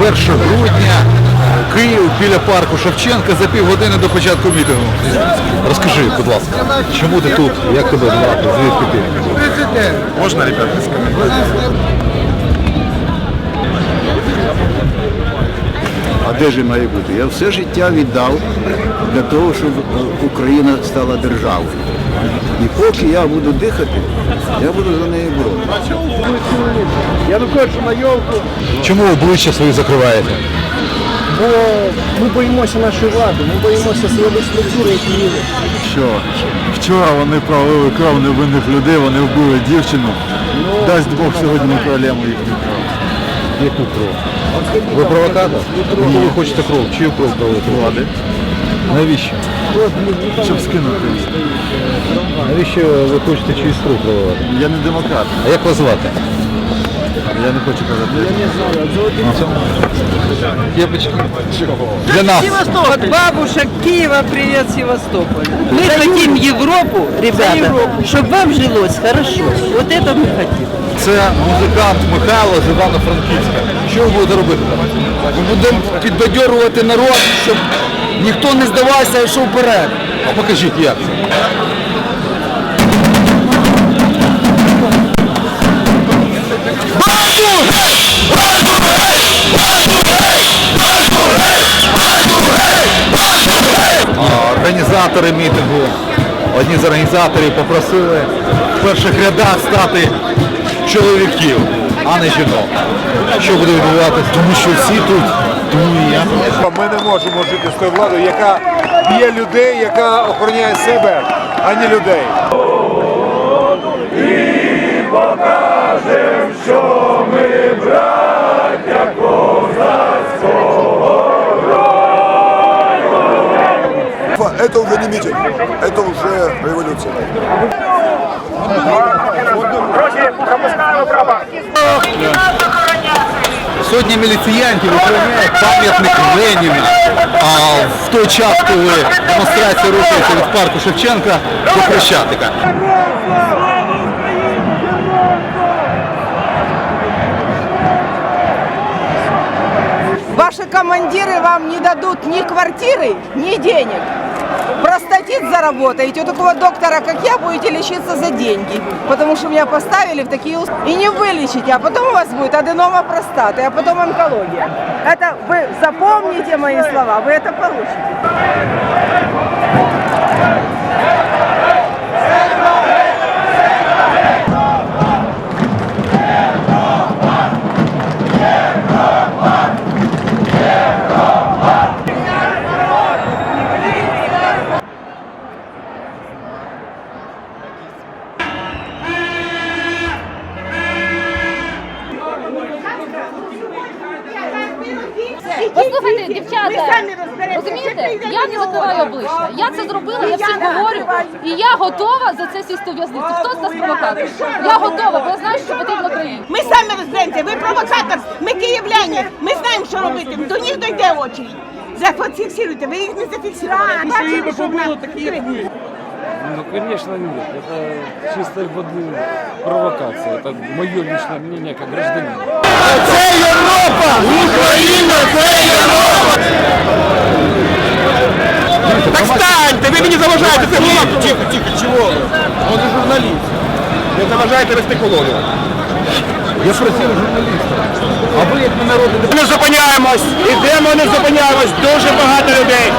1 грудня, Київ біля парку Шевченка за півгодини до початку мітингу. Розкажи, будь ласка, чому ти тут? Як тебе звати? Звідки ти? Можна, ребята, А де ж має бути? Я все життя віддав для того, щоб е, Україна стала державою. І поки я буду дихати, я буду за неї боротися. Я не хочу на йолку. Чому обличчя свої закриваєте? Бо ми боїмося нашої влади, ми боїмося силових структур, які є. що вчора вони пролили кров невинних людей, вони вбили дівчину. Дасть Бог сьогодні ми пролємо їхню кров. Яку кров? Ви провокатор? Кому ви хочете кров? Чию кров пролити? Влади, Навіщо? щоб скинути. Навіщо ви хочете чиюсь кров проливати? Я не демократ, А як вас звати? я не хочу казати. Кепочки. Для нас. От бабушек Киева, привет Севастополь. Мы хотим Европу, ребята, чтобы вам жилось хорошо. Вот это мы хотим. Це музикант Михайло з Івано-Франківська. Що ви будете робити? Ми будемо підбадьорувати народ, щоб ніхто не здавався йшов вперед. А покажіть як це. Організатори мітингу, одні з організаторів попросили в перших рядах стати чоловіків, а не жінок. Що буде відбуватися? Тому що всі тут. Ми не можемо жити з тою владою, яка б'є людей, яка охороняє себе, а не людей. Это уже не митинг, это уже революция. Сотні міліціянтів охороняють пам'ятник Леніну. А в той час, коли демонстрація рухається від парку Шевченка до Хрещатика. Ваши командиры вам не дадут ни квартиры, ни денег. Простатит заработаете, у такого доктора, как я, будете лечиться за деньги. Потому что меня поставили в такие ус- И не вылечите, а потом у вас будет аденома простаты, а потом онкология. Это вы запомните мои слова, вы это получите. це зробила, я всім говорю, і я готова за це сісти у в'язницю. Хто з нас провокатор? Я готова, бо я знаю, що потрібно країні. Ми самі розберемося, ви провокатор, ми київляні, ми знаємо, що робити, до них дойде очередь. Зафіксируйте, ви їх не зафіксируєте. Бачили, що в нас три- Ну, конечно, нет. Это чистой воды провокация. Это мое личное мнение как гражданина. Так станьте, ви мені заважаєте, це було. Тихо, тихо, чого? Он же журналіст. Не заважайте вести колону. Я просив журналістом. А ви як не народний Не зупиняємось! Ідемо, не зупиняємось! Дуже багато людей!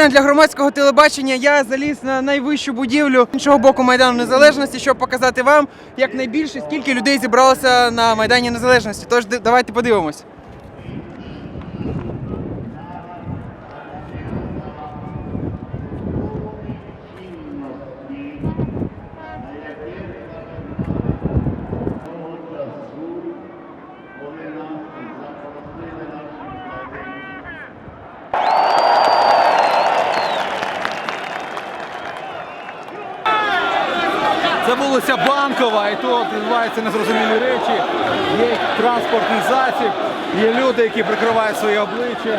Спеціально для громадського телебачення я заліз на найвищу будівлю іншого боку Майдану Незалежності, щоб показати вам якнайбільше, скільки людей зібралося на Майдані Незалежності. Тож давайте подивимось. Вулиця Банкова, і тут відбуваються незрозумілі речі. Є транспортний засіб, є люди, які прикривають своє обличчя.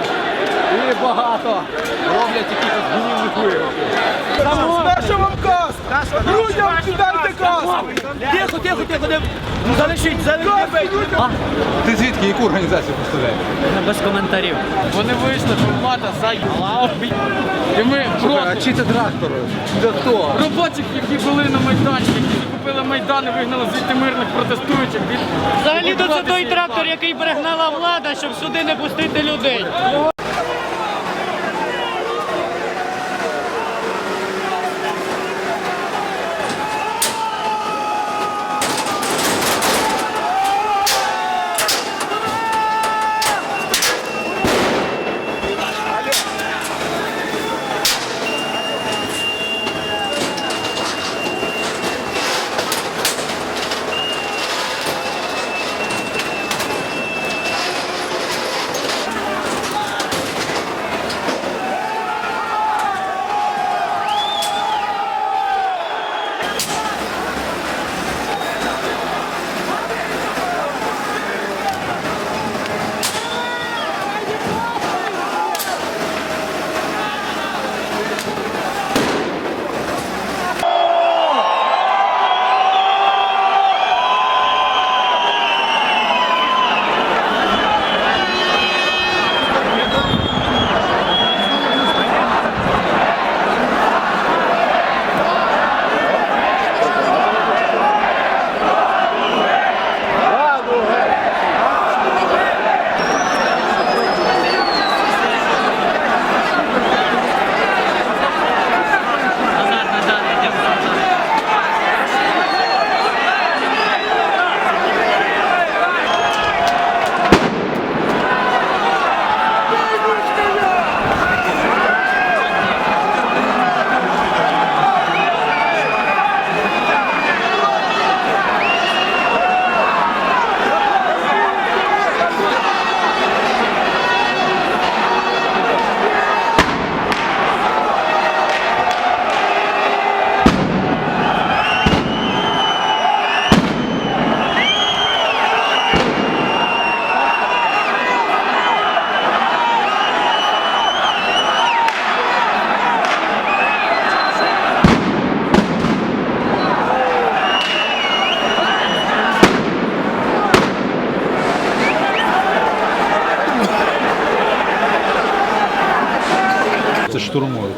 І багато роблять якихось гнівних виробів. Перша вам кас! Людям кидайте каску! Тихо, тихо, тихо, не... Ну залишіть, залишіть! Ти звідки яку організацію представляєш? Без коментарів. Вони вийшли, що влада заїбала. І ми А просто чи це трактори? Це хто? робочих, які були на майданчику, які купили майдан і вигнали звідти мирних протестуючих. Взагалі то це той трактор, який перегнала влада, щоб сюди не пустити людей.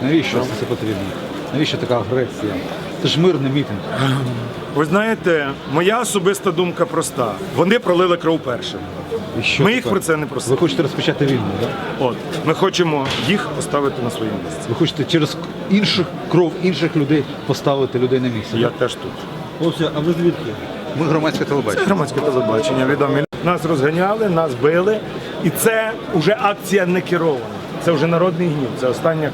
Навіщо це все потрібно? Навіщо така агресія? Це ж мирний мітинг. Ви знаєте, моя особиста думка проста. Вони пролили кров першими. І що Ми їх тепер? про це не просили. Ви хочете розпочати війну, так? От ми хочемо їх поставити на своє місце. Ви хочете через інших кров інших людей поставити людей на місце. Я так? теж тут. Хлопці, а ви звідки? Ми громадське телебачення. Громадське телебачення відомі. Нас розганяли, нас били, і це вже акція не керована. Це вже народний гнів. Це остання